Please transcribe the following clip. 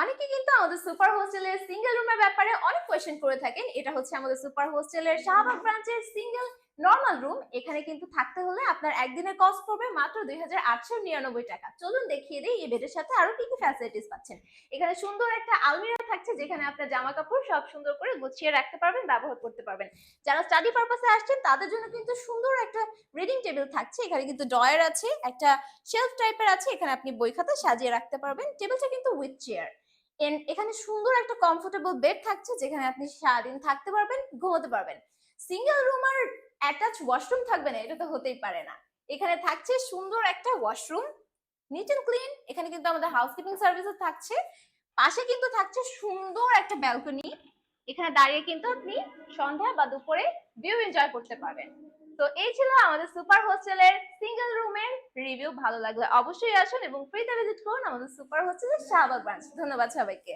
অনেকে কিন্তু আমাদের সুপার হোস্টেলের সিঙ্গেল রুমের ব্যাপারে অনেক কোয়েশ্চেন করে থাকেন। এটা হচ্ছে আমাদের সুপার হোস্টেলের শাহবাগ ব্রাঞ্চের সিঙ্গেল নর্মাল রুম এখানে কিন্তু থাকতে হলে আপনার একদিনের কস্ট পড়বে মাত্র দুই হাজার আটশো নিরানব্বই টাকা। চলুন দেখিয়ে দিই এই বেডের সাথে আরও কি কি ফ্যাসিলিটিস পাচ্ছেন। এখানে সুন্দর একটা আলমিরা থাকছে যেখানে আপনার জামা কাপড় সব সুন্দর করে গুছিয়ে রাখতে পারবেন, ব্যবহার করতে পারবেন। যারা স্টাডি পারপাসে আসছেন, তাদের জন্য কিন্তু সুন্দর একটা রিডিং টেবিল থাকছে। এখানে কিন্তু ড্রয়ার আছে, একটা শেলফ টাইপের আছে। এখানে আপনি বই খাতা সাজিয়ে রাখতে পারবেন। টেবিলটা কিন্তু উইথ চেয়ার এখানে সুন্দর একটা কমফোর্টেবল বেড থাকছে, যেখানে আপনি সারাদিন থাকতে পারবেন, ঘুমোতে পারবেন। সিঙ্গেল রুম আর অ্যাটাচ ওয়াশরুম থাকবে না, এটা তো হতেই পারে না। এখানে থাকছে সুন্দর একটা ওয়াশরুম নিট অ্যান্ড ক্লিন এখানে কিন্তু আমাদের হাউসকিপিং সার্ভিসেস থাকছে। পাশে কিন্তু থাকছে সুন্দর একটা ব্যালকনি এখানে দাঁড়িয়ে কিন্তু আপনি সন্ধ্যা বা দুপুরে ভিউ এনজয় করতে পারবেন। তো এই ছিল আমাদের সুপার হোস্টেলের সিঙ্গেল রুমের রিভিউ ভালো লাগলে অবশ্যই আসুন এবং ফ্রিতে ভিজিট করুন আমাদের সুপার হোস্টেলের শাহবাগ ব্রাঞ্চ ধন্যবাদ সবাইকে।